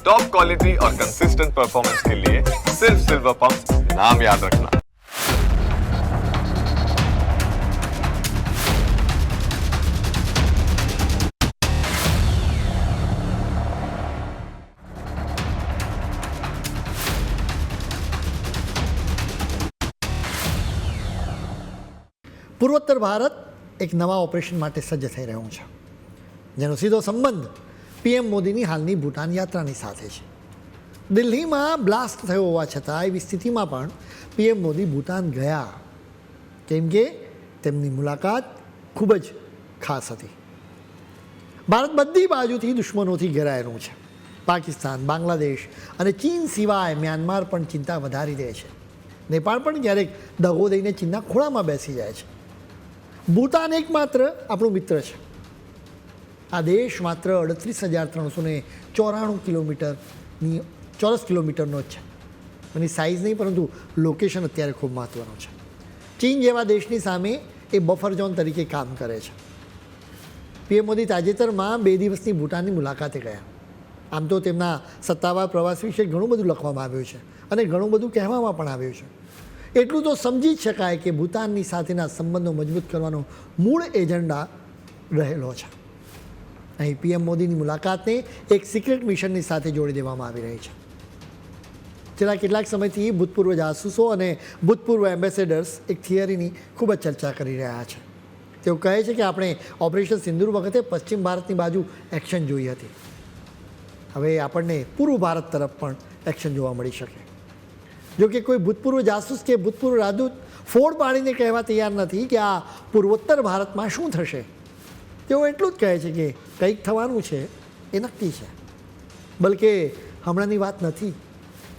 Top quality और consistent performance के लिए सिर्फ सिल्वर पंप नाम याद रखना પૂર્વોત્તર ભારત એક નવા ઓપરેશન માટે સજ્જ થઈ રહ્યું છે જેનો સીધો સંબંધ પીએમ મોદીની હાલની ભૂટાન યાત્રાની સાથે છે. દિલ્હીમાં બ્લાસ્ટ થયો હોવા છતાં એવી સ્થિતિમાં પણ પીએમ મોદી ભૂટાન ગયા. કેમ કે તેમની મુલાકાત ખૂબ જ ખાસ હતી. ભારત બધી બાજુથી દુશ્મનોથી ઘેરાયેલું છે. પાકિસ્તાન, બાંગ્લાદેશ અને ચીન સિવાય મ્યાનમાર પણ ચિંતા વધારી દે છે. નેપાળ પણ ક્યારેક દગો દઈને ચીનના ખોળામાં બેસી જાય છે. ભૂતાન એકમાત્ર આપણું મિત્ર છે. આ દેશ માત્ર અડત્રીસ હજાર ત્રણસો ને ચોરાણું કિલોમીટરની, ચોરસ કિલોમીટરનો જ છે. એની સાઇઝ નહીં, પરંતુ લોકેશન અત્યારે ખૂબ મહત્ત્વનું છે. ચીન જેવા દેશની સામે એ બફર ઝોન તરીકે કામ કરે છે. પીએમ મોદી તાજેતરમાં બે દિવસની ભૂટાનની મુલાકાતે ગયા. આમ તો તેમના સત્તાવાર પ્રવાસ વિશે ઘણું બધું લખવામાં આવ્યું છે અને ઘણું બધું કહેવામાં પણ આવ્યું છે. એટલું તો સમજી જ શકાય કે ભૂતાનની સાથેના સંબંધો મજબૂત કરવાનો મૂળ એજન્ડા રહેલો છે. અહીં પીએમ મોદીની મુલાકાતને એક સિક્રેટ મિશનની સાથે જોડી દેવામાં આવી રહી છે. છેલ્લા કેટલાક સમયથી ભૂતપૂર્વ જાસૂસો અને ભૂતપૂર્વ એમ્બેસેડર્સ એક થિયરીની ખૂબ જ ચર્ચા કરી રહ્યા છે. તેઓ કહે છે કે આપણે ઓપરેશન સિંદૂર વખતે પશ્ચિમ ભારતની બાજુ એક્શન જોઈ હતી. હવે આપણને પૂર્વ ભારત તરફ પણ એક્શન જોવા મળી શકે. જો કે કોઈ ભૂતપૂર્વ જાસૂસ કે ભૂતપૂર્વ રાજદૂત ફોડ પાડીને કહેવા તૈયાર નથી કે આ પૂર્વોત્તર ભારતમાં શું થશે? તેઓ એટલું જ કહે છે કે કંઈક થવાનું છે, એ નક્કી છે. બલકે હમણાંની વાત નથી.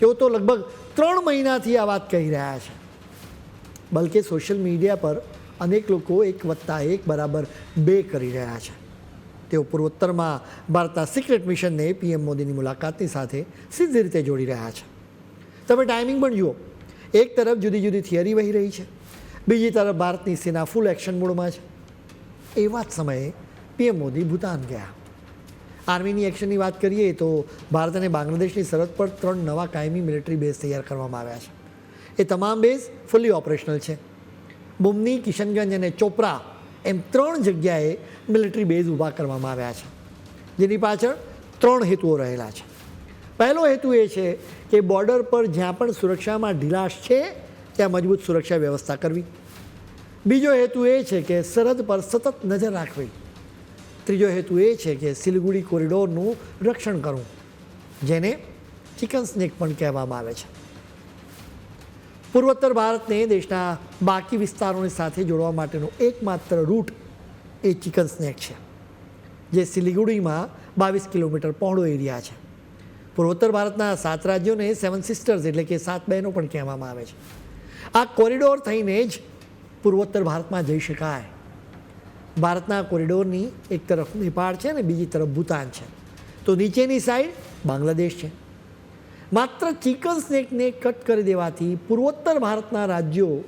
તેઓ તો લગભગ ત્રણ મહિનાથી આ વાત કહી રહ્યા છે. બલકે સોશિયલ મીડિયા પર અનેક લોકો એક વત્તા એક બરાબર બે કરી રહ્યા છે. તેઓ પૂર્વોત્તરમાં ભારતના સિક્રેટ મિશનને પીએમ મોદીની મુલાકાતની સાથે સીધી રીતે જોડી રહ્યા છે. તમે ટાઈમિંગ પણ જુઓ. એક તરફ જુદી જુદી થિયરી વહી રહી છે. બીજી તરફ ભારતની સેના ફૂલ એક્શન મોડમાં છે. એવા જ સમયે પીએમ મોદી ભૂતાન ગયા. આર્મીની એક્શનની વાત કરીએ તો ભારત અને બાંગ્લાદેશની સરહદ પર ત્રણ નવા કાયમી મિલિટરી બેઝ તૈયાર કરવામાં આવ્યા છે. એ તમામ બેઝ ફૂલી ઓપરેશનલ છે. બુમની કિશનગંજ અને ચોપરા એમ ત્રણ જગ્યાએ મિલિટરી બેઝ ઊભા કરવામાં આવ્યા છે, જેની પાછળ ત્રણ હેતુઓ રહેલા છે. પહેલો હેતુ એ છે કે બોર્ડર પર જ્યાં પણ સુરક્ષામાં ઢીલાશ છે, ત્યાં મજબૂત સુરક્ષા વ્યવસ્થા કરવી. બીજો હેતુ એ છે કે સરહદ પર સતત નજર રાખવી. ત્રીજો હેતુ એ છે કે સિલિગુડી કોરિડોરનું રક્ષણ કરવું, જેને ચિકન સ્નેક પણ કહેવામાં આવે છે. પૂર્વોત્તર ભારતને દેશના બાકી વિસ્તારોની સાથે જોડવા માટેનો એકમાત્ર રૂટ એ ચિકન સ્નેક છે, જે સિલિગુડીમાં બાવીસ કિલોમીટર પહોળો એરિયા છે. પૂર્વોત્તર ભારતના સાત રાજ્યોને સેવન સિસ્ટર્સ એટલે કે સાત બહેનો પણ કહેવામાં આવે છે. આ કોરિડોર થઈને જ પૂર્વોત્તર ભારતમાં જઈ શકાય. ભારતના કોરિડોરની એક તરફ નેપાળ છે અને બીજી તરફ ભૂતાન છે. તો નીચેની સાઈડ બાંગ્લાદેશ છે. માત્ર ચિકન સ્નેકને કટ કરી દેવાથી પૂર્વોત્તર ભારતના રાજ્યો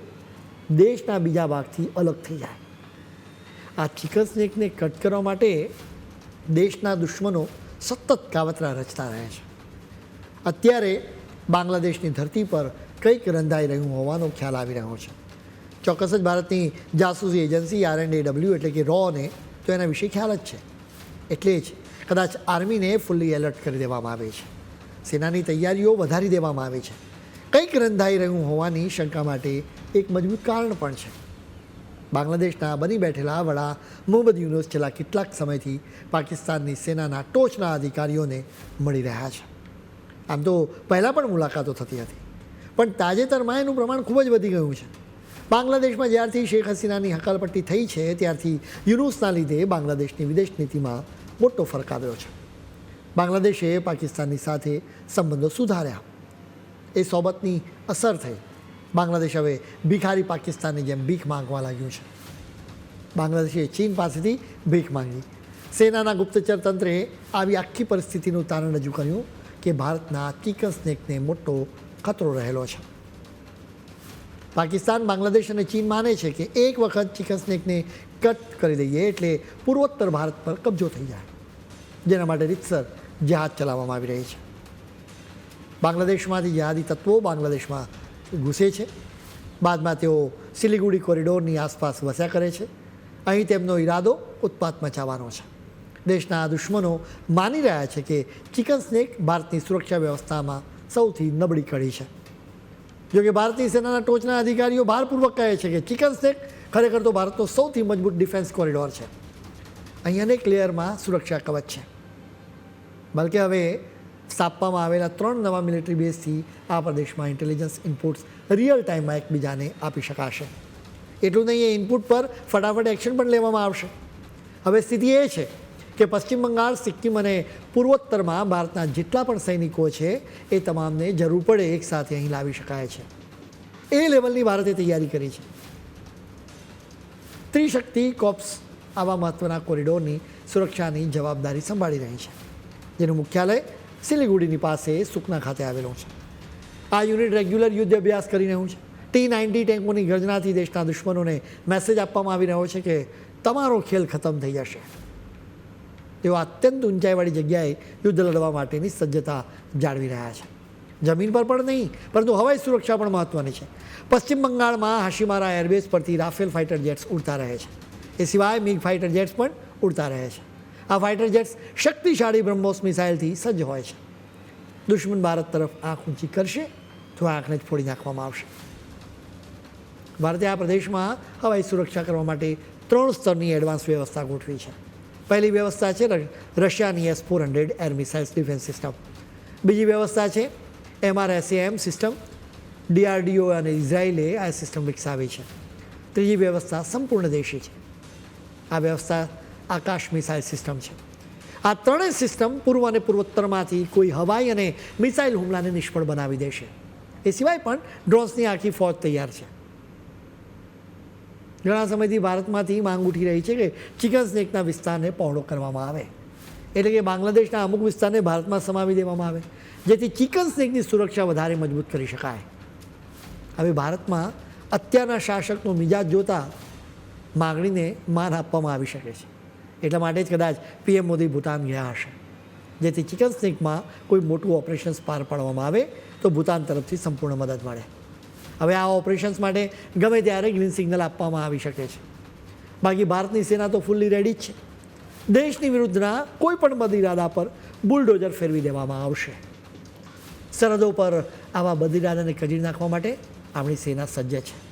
દેશના બીજા ભાગથી અલગ થઈ જાય. આ ચિકન સ્નેકને કટ કરવા માટે દેશના દુશ્મનો સતત કાવતરા રચતા રહે છે. અત્યારે બાંગ્લાદેશની ધરતી પર કંઈક રંધાઈ રહ્યું હોવાનો ખ્યાલ આવી રહ્યો છે. ચોક્કસ જ ભારતની જાસૂસી એજન્સી આર એન્ડ ડબલ્યુ એટલે કે રોને તો એના વિશે ખ્યાલ જ છે. એટલે જ કદાચ આર્મીને ફૂલ્લી એલર્ટ કરી દેવામાં આવે છે. સેનાની તૈયારીઓ વધારી દેવામાં આવે છે. કંઈક રંધાઈ રહ્યું હોવાની શંકા માટે એક મજબૂત કારણ પણ છે. બાંગ્લાદેશના બની બેઠેલા વડા મોહમ્મદ યુનુસ છેલ્લા કેટલાક સમયથી પાકિસ્તાનની સેનાના ટોચના અધિકારીઓને મળી રહ્યા છે. આમ તો પહેલાં પણ મુલાકાતો થતી હતી. પણ તાજેતરમાં એનું પ્રમાણ ખૂબ જ વધી ગયું છે. બાંગ્લાદેશમાં જ્યારથી શેખ હસીનાની હકાલપટ્ટી થઈ છે, ત્યારથી યુનુસના લીધે બાંગ્લાદેશની વિદેશ નીતિમાં મોટો ફરક આવ્યો છે. બાંગ્લાદેશે પાકિસ્તાનની સાથે સંબંધો સુધાર્યા. એ સોબતની અસર થઈ. બાંગ્લાદેશ હવે ભિખારી પાકિસ્તાનની જેમ ભીખ માંગવા લાગ્યું છે. બાંગ્લાદેશે ચીન પાસેથી ભીખ માંગી. સેનાના ગુપ્તચર તંત્રે આવી આખી પરિસ્થિતિનું તારણ રજૂ કર્યું કે ભારતના ચિકન સ્નેકને મોટો ખતરો રહેલો છે. પાકિસ્તાન, બાંગ્લાદેશ અને ચીન માને છે કે એક વખત ચિકન સ્નેકને કટ કરી દઈએ એટલે પૂર્વોત્તર ભારત પર કબજો થઈ જાય. જેના માટે રીતસર જહાજ ચલાવવામાં આવી રહી છે. બાંગ્લાદેશમાંથી જિહાદી તત્વો બાંગ્લાદેશમાં ઘૂસે છે. બાદમાં તેઓ સિલિગુડી કોરિડોરની આસપાસ વસ્યા કરે છે. અહીં તેમનો ઈરાદો ઉત્પાત મચાવવાનો છે. દેશના દુશ્મનો માની રહ્યા છે કે ચિકન સ્નેક ભારતની સુરક્ષા વ્યવસ્થામાં સૌથી નબળી કડી છે. જોકે ભારતીય સેનાના ટોચના અધિકારીઓ ભારપૂર્વક કહે છે કે ચિકન સ્ટેક ખરેખર તો ભારતનો સૌથી મજબૂત ડિફેન્સ કોરિડોર છે. અહીં અનેક લેયરમાં સુરક્ષા કવચ છે. બલકે હવે સ્થાપવામાં આવેલા ત્રણ નવા મિલિટરી બેઝથી આ પ્રદેશમાં ઇન્ટેલિજન્સ ઇનપુટ્સ રિયલ ટાઈમમાં એકબીજાને આપી શકાશે. એટલું નહીં, એ ઇનપુટ પર ફટાફટ એક્શન પણ લેવામાં આવશે. હવે સ્થિતિ એ છે કે પશ્ચિમ બંગાળ, સિક્કિમ અને પૂર્વોત્તરમાં ભારતના જેટલા પણ સૈનિકો છે, એ તમામને જરૂર પડે એકસાથે અહીં લાવી શકાય છે. એ લેવલની ભારતે તૈયારી કરી છે. ત્રિશક્તિ કોપ્સ આવા મહત્ત્વના કોરિડોરની સુરક્ષાની જવાબદારી સંભાળી રહી છે, જેનું મુખ્યાલય સિલિગુડીની પાસે સુકના ખાતે આવેલું છે. આ યુનિટ રેગ્યુલર યુદ્ધ અભ્યાસ કરી રહ્યું છે. ટી નાઇન્ટી ટેન્કોની ગર્જનાથી દેશના દુશ્મનોને મેસેજ આપવામાં આવી રહ્યો છે કે તમારો ખેલ ખતમ થઈ જશે. તેઓ અત્યંત ઊંચાઈવાળી જગ્યાએ યુદ્ધ લડવા માટેની સજ્જતા જાળવી રહ્યા છે. જમીન પર પણ નહીં, પરંતુ હવાઈ સુરક્ષા પણ મહત્ત્વની છે. પશ્ચિમ બંગાળમાં હાશીમારા એરબેઝ પરથી રાફેલ ફાઇટર જેટ્સ ઉડતા રહે છે. એ સિવાય મિગ ફાઇટર જેટ્સ પણ ઉડતા રહે છે. આ ફાઇટર જેટ્સ શક્તિશાળી બ્રહ્મોસ મિસાઇલથી સજ્જ હોય છે. દુશ્મન ભારત તરફ આંખ ઊંચી કરશે, તો આંખને જ ફોડી નાખવામાં આવશે. ભારતે આ પ્રદેશમાં હવાઈ સુરક્ષા કરવા માટે ત્રણ સ્તરની એડવાન્સ વ્યવસ્થા ગોઠવી છે. પહેલી વ્યવસ્થા છે રશિયાની S four hundred air missiles defence system. બીજી વ્યવસ્થા છે, એમઆરએસએએમ સિસ્ટમ, ડીઆરડીઓ અને ઇઝરાયેલે આ સિસ્ટમ વિકસાવી છે. ત્રીજી વ્યવસ્થા સંપૂર્ણ દેશી છે. આ વ્યવસ્થા આકાશ મિસાઇલ સિસ્ટમ છે. આ ત્રણેય સિસ્ટમ પૂર્વ અને પૂર્વોત્તરમાંથી કોઈ હવાઈ અને મિસાઇલ હુમલાને નિષ્ફળ બનાવી દેશે. એ સિવાય પણ ડ્રોન્સની આખી ફોજ તૈયાર છે. ઘણા સમયથી ભારતમાંથી માંગ ઉઠી રહી છે કે ચિકન સ્નેકના વિસ્તારને પહોળો કરવામાં આવે. એટલે કે બાંગ્લાદેશના અમુક વિસ્તારને ભારતમાં સમાવી દેવામાં આવે, જેથી ચિકન સ્નેકની સુરક્ષા વધારે મજબૂત કરી શકાય. હવે ભારતમાં અત્યારના શાસકનો મિજાજ જોતા માગણીને માન આપવામાં આવી શકે છે. એટલા માટે જ કદાચ પીએમ મોદી ભૂતાન ગયા હશે. જેથી ચિકન સ્નેકમાં કોઈ મોટું ઓપરેશન્સ પાર પાડવામાં આવે તો ભૂતાન તરફથી સંપૂર્ણ મદદ મળે. હવે આ ઓપરેશન્સ માટે ગમે ત્યારે ગ્રીન સિગ્નલ આપવામાં આવી શકે છે. બાકી ભારતની સેના તો ફૂલ્લી રેડી જ છે. દેશની વિરુદ્ધના કોઈ પણ પર બુલડોઝર ફેરવી દેવામાં આવશે. સરહદો પર આવા બદ ઇરાદાને નાખવા માટે આપણી સેના સજ્જ છે.